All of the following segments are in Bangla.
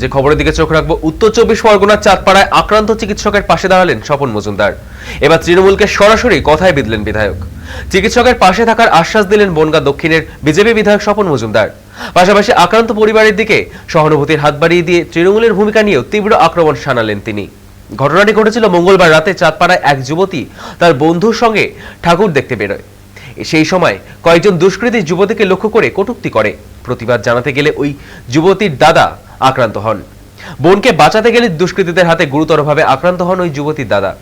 যে খবরের দিকে চোখ রাখব, উত্তর চব্বিশ পরগনার চাঁদপাড়ায় আক্রান্ত চিকিৎসকের পাশে দাঁড়ালেন স্বপন মজুমদার। এবার তৃণমূলকে সরাসরি কথায় বিদলেন বিধায়ক। চিকিৎসকের পাশে থাকার আশ্বাস দিলেন বনগা দক্ষিণের বিজেপি বিধায়ক স্বপন মজুমদার। পাশাপাশি আক্রান্ত পরিবারের দিকে সহানুভূতির হাত বাড়িয়ে দিয়ে তৃণমূলের ভূমিকা নিয়েও তীব্র আক্রমণ শানালেন তিনি। ঘটনাটি ঘটেছিল মঙ্গলবার রাতে চাঁদপাড়ায় এক যুবতী তার বন্ধুর সঙ্গে ঠাকুর দেখতে বেরোয়। সেই সময় কয়েকজন দুষ্কৃতী যুবতীকে লক্ষ্য করে কটুক্তি করে। প্রতিবাদ জানাতে গেলে ওই যুবতীর দাদা আক্রান্ত হন। বোনকে বাঁচাতে গেলে দুষ্কৃতীদের হাতে গুরুতরভাবে আক্রান্ত হন ওই যুবতীর দাদা।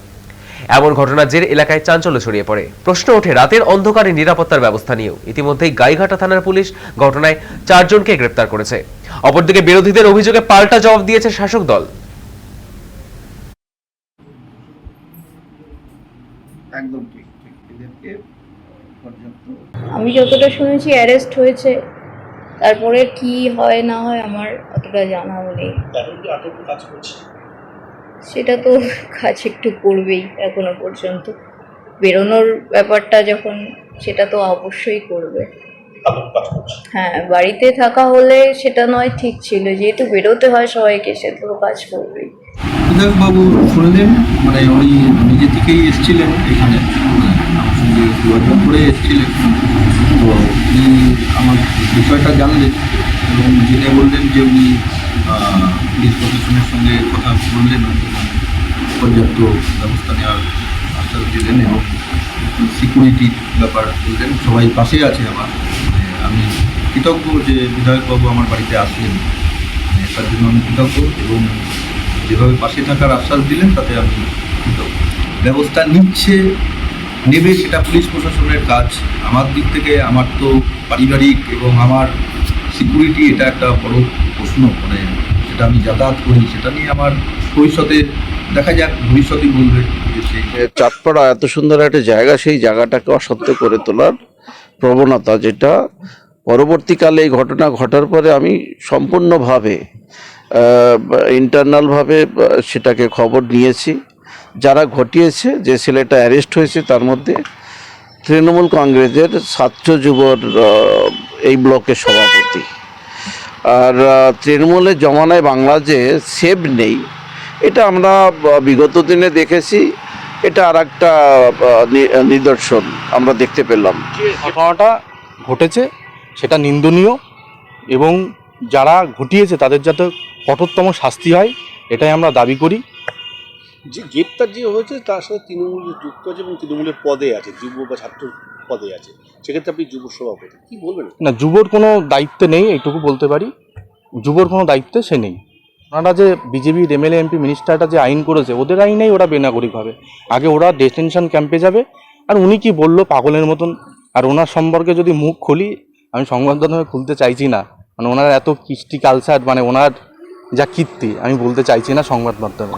এমন ঘটনার জের এলাকায় চাঞ্চল্য ছড়িয়ে পড়ে। প্রশ্ন ওঠে রাতের অন্ধকারে নিরাপত্তার ব্যবস্থা নিয়েও। ইতিমধ্যেই গাইঘাটা থানার পুলিশ ঘটনায় চারজনকে গ্রেপ্তার করেছে। অপরদিকে বিরোধীদের অভিযোগে পাল্টা জবাব দিয়েছে শাসক দল। একদম ঠিক ঠিক। এদেরকে আমি যতটা শুনেছি অ্যারেস্ট হয়েছে। তারপরে কি হয় না হয় আমার অতটা জানাও নেই। সেটা তো কাজ একটু করবেই এখনও পর্যন্ত। বেরোনোর ব্যাপারটা যখন সেটা তো অবশ্যই করবে। হ্যাঁ বাড়িতে থাকা হলে সেটা নয় ঠিক ছিল। যেহেতু বেরোতে হয় সবাইকে সে তো কাজ করবেই। বিধায়কবাবু শুনলেন? মানে উনি নিজে থেকেই এসেছিলেন এখানে? যোগাযোগ করে এসেছিলেন। তো উনি আমার বিষয়টা জানলেন এবং জেনে বললেন যে উনি পুলিশ প্রশাসনের সঙ্গে কথা বললেন, পর্যাপ্ত ব্যবস্থা নেওয়ার আশ্বাস দিলেন এবং সিকিউরিটির ব্যাপার বললেন। সবাই পাশে আছে আমার। মানে আমি কৃতজ্ঞ যে বিধায়কবাবু আমার বাড়িতে আসলেন। মানে তার জন্য আমি কৃতজ্ঞ এবং যেভাবে পাশে থাকার আশ্বাস দিলেন, তাতে আমি কৃতজ্ঞ। ব্যবস্থা নিচ্ছে নেবে, সেটা পুলিশ প্রশাসনের কাজ। আমার দিক থেকে আমার তো পারিবারিক এবং আমার সিকিউরিটি এটা একটা বড় প্রশ্ন। মানে সেটা আমি যাতায়াত করি, সেটা নিয়ে আমার ভবিষ্যতে দেখা যাক, ভবিষ্যতেই বলবে চাঁদপাড়া এত সুন্দর একটা জায়গা, সেই জায়গাটাকে অসত্য করে তোলার প্রবণতা যেটা পরবর্তীকালে এই ঘটনা ঘটার পরে আমি সম্পূর্ণভাবে ইন্টারনালভাবে সেটাকে খবর নিয়েছি। যারা ঘটিয়েছে, যে ছেলেটা অ্যারেস্ট হয়েছে, তার মধ্যে তৃণমূল কংগ্রেসের ছাত্র যুবর এই ব্লকের সভাপতি। আর তৃণমূলের জমানায় বাংলা যে সেভ নেই। এটা আমরা বিগত দিনে দেখেছি। এটা আর একটা নিদর্শন আমরা দেখতে পেলাম। ঘটনাটা ঘটেছে, সেটা নিন্দনীয় এবং যারা ঘটিয়েছে, তাদের যাতে কঠোরতম শাস্তি হয়, এটাই আমরা দাবি করি। যে গ্রেপ্তার যে হয়েছে তার সাথে তৃণমূল যুক্ত আছে এবং তৃণমূলের পদে আছে, যুব বা ছাত্র পদে আছে। সেক্ষেত্রে আপনি যুব সভাপতি, কি বলবেন? না, যুবর কোনো দায়িত্ব নেই, এইটুকু বলতে পারি। যুবর কোনো দায়িত্বে সে নেই। ওনারা যে বিজেপির এমএলএ, এমপি মিনিস্টারটা যে আইন করেছে, ওদের আইনেই ওরা বেনাগরিক হবে আগে ওরা ডিটেনশন ক্যাম্পে যাবে। আর উনি কি বলল পাগলের মতন? আর ওনার সম্পর্কে যদি মুখ খুলি, আমি সংবাদ মাধ্যমে খুলতে চাইছি না। মানে ওনার এত কৃষ্টি কালচার মানে ওনার যা কীর্তি, আমি বলতে চাইছি না সংবাদ মাধ্যমে।